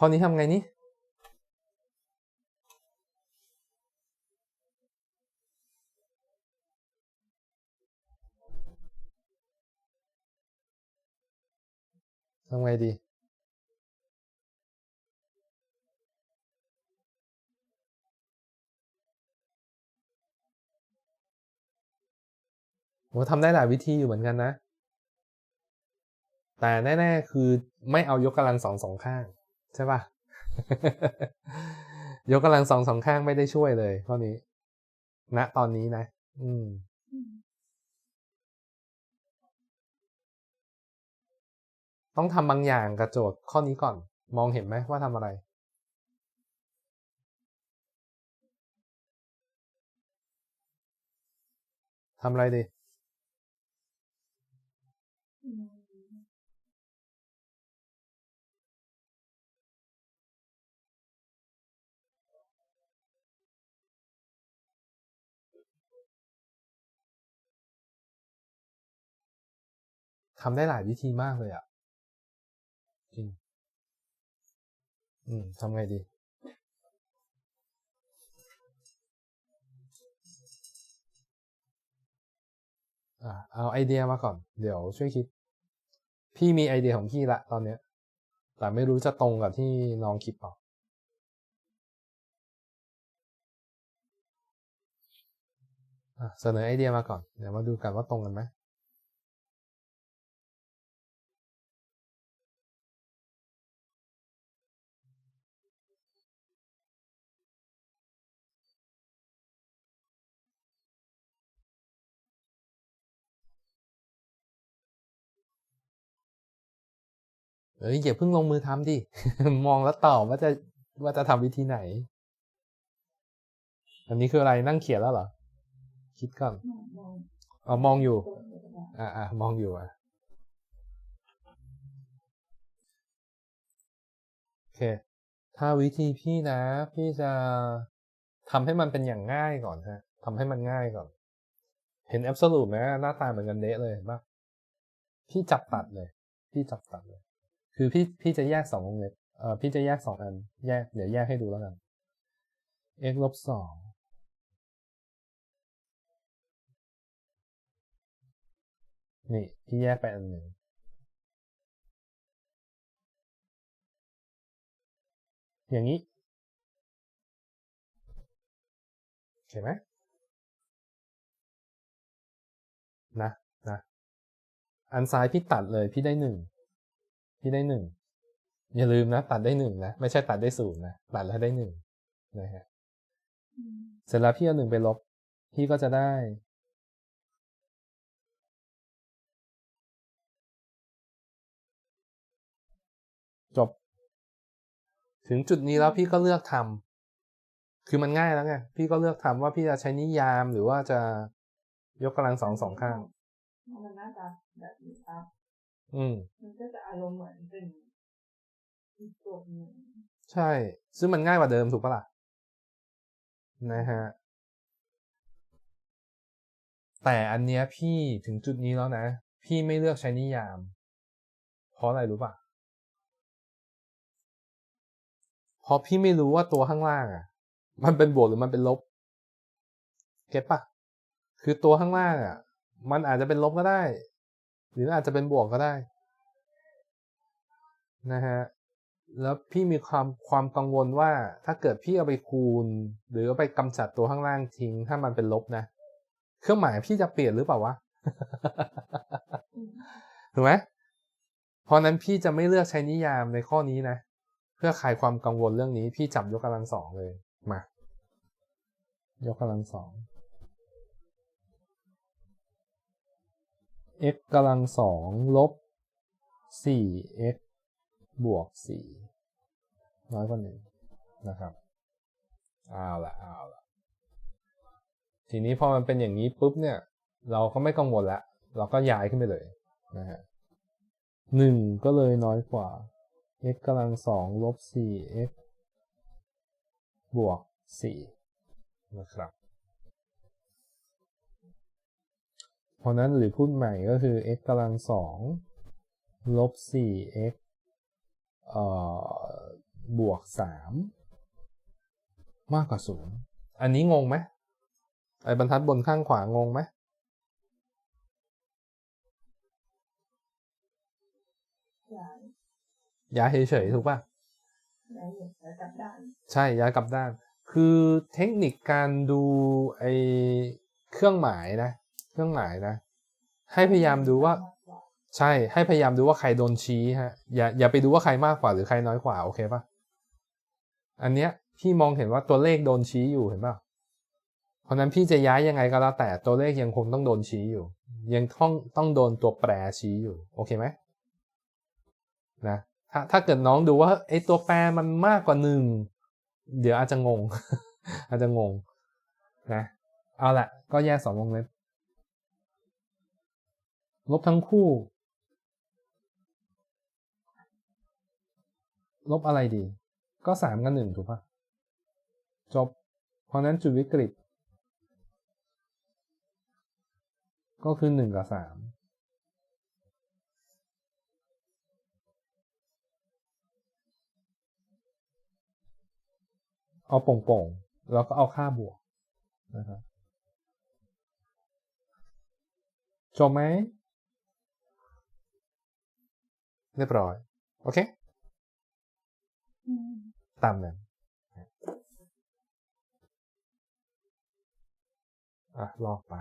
ข้อนี้ทำไงนี่ทำไงดีโหทำได้หลายวิธีอยู่เหมือนกันนะ แต่แน่ ๆ คือไม่เอายกกำลังสองสองข้าง ใช่ปะยกกำลังสองสองข้างไม่ได้ช่วยเลยข้อนี้ณตอนนี้นะ อืมต้องทำบางอย่างกับโจทย์ข้อนี้ก่อน มองเห็นไหมว่าทำอะไร ทำอะไรดี ทำได้หลายวิธีมากเลยอะจริงอืมทำไงดีอ่าเอาไอเดียมาก่อน เดี๋ยวช่วยคิด พี่มีไอเดียของพี่ละตอนเนี้ย แต่ไม่รู้จะตรงกับที่น้องคิดเปล่าอะเสนอไอเดียมาก่อน เดี๋ยวมาดูกันว่าตรงกันไหม เอ้ยอย่าเพิ่งลงมือทำดิ มองแล้วตอบว่าจะว่าจะทำวิธีไหน อันนี้คืออะไรนั่งเขียนแล้วเหรอ คิดก่อนมองอ๋อมองอยู่ตัวเองก็ได้อ่าอ่ามองอยู่อะโอเค ถ้าวิธีพี่นะ พี่จะทำให้มันเป็นอย่างง่ายก่อนฮะทำให้มันง่ายก่อน เห็น absolute ไหมหน้าตาเหมือนกันเดะเลยเห็นปะพี่จับตัดเลย พี่จับตัดเลย คือพี่พี่จะแยกสองวงเล็บเอ่อพี่จะแยกสองอัน แยกเดี๋ยวแยกให้ดูแล้วกัน x ลบสองนี่พี่แยกไปอันหนึ่งอย่างนี้เห็นไหมนะนะอันซ้ายพี่ตัดเลยพี่ได้หนึ่ง พี่ได้หนึ่งอย่าลืมนะ ตัดได้หนึ่งนะ ไม่ใช่ตัดได้ศูนย์นะ ตัดแล้วได้หนึ่งนะฮะเสร็จแล้วพี่เอาหนึ่งไปลบ พี่ก็จะได้จบ ถึงจุดนี้แล้วพี่ก็เลือกทำคือมันง่ายแล้วไง พี่ก็เลือกทำว่าพี่จะใช้นิยามหรือว่าจะยกกำลังสองสองข้างมันน่าจะแบบนี้ครับ อืมมันก็จะอารมณ์เหมือนเป็นอีกตัวหนึ่งใช่ ซึ่งมันง่ายกว่าเดิมถูกปะล่ะนะฮะแต่อันเนี้ยพี่ถึงจุดนี้แล้วนะ พี่ไม่เลือกใช้นิยาม เพราะอะไรรู้ปะเพราะพี่ไม่รู้ว่าตัวข้างล่างอะ มันเป็นบวกหรือมันเป็นลบ เก็ตปะคือตัวข้างล่างอะ มันอาจจะเป็นลบก็ได้ หรืออาจจะเป็นบวกก็ได้นะฮะแล้วพี่มีความความกังวลว่าถ้าเกิดพี่เอาไปคูณ หรือเอาไปกำจัดตัวข้างล่างทิ้ง ถ้ามันเป็นลบนะ เครื่องหมายพี่จะเปลี่ยนหรือเปล่าวะถูกไหมเพราะนั้นพี่จะไม่เลือกใช้นิยามในข้อนี้นะ เพื่อคลายความกังวลเรื่องนี้ พี่จับยกกำลังสองเลยมายกกำลังสอง x กำลังสองลบสี่ x บวกสี่น้อยกว่าหนึ่งนะครับเอาละเอาละทีนี้พอมันเป็นอย่างนี้ปุ๊บเนี่ย เราก็ไม่กังวลละ เราก็ย้ายขึ้นไปเลยนะฮะหนึ่งก็เลยน้อยกว่า x กำลังสองลบสี่ x บวกสี่นะครับ เพราะนั้นหรือพูดใหม่ก็คือ x กำลังสองลบสี่ x เอ่อบวกสามมากกว่าศูนย์อันนี้งงไหมไอ้บรรทัดบนข้างขวางงไหมย้ายย้ายเฉยๆถูกป่ะย้ายอย่างแล้วกลับด้าน ใช่ย้ายกลับด้าน คือเทคนิคการดูไอ้เครื่องหมายนะ เครื่องหมายนะ ให้พยายามดูว่า ใช่ให้พยายามดูว่าใครโดนชี้ฮะอย่าอย่าไปดูว่าใครมากกว่าหรือใครน้อยกว่า โอเคปะอันเนี้ยพี่มองเห็นว่าตัวเลขโดนชี้อยู่เห็นปะเพราะฉะนั้นพี่จะย้ายยังไงก็แล้วแต่ตัวเลขยังคงต้องโดนชี้อยู่ ยังต้องต้องโดนตัวแปรชี้อยู่ โอเคไหมนะถ้าถ้าเกิดน้องดูว่าไอ้ตัวแปรมันมากกว่าหนึ่งเดี๋ยวอาจจะงง อาจจะงงนะเอาละก็แยกสองวงเล็บ ลบทั้งคู่ ลบอะไรดี ก็สามกับหนึ่งถูกปะจบ เพราะนั้นจุดวิกฤต ก็คือหนึ่งกับสามเอาโป่งๆ แล้วก็เอาค่าบวกนะครับจบไหม เรียบร้อย โอเค ตามนั้นอะลอกไป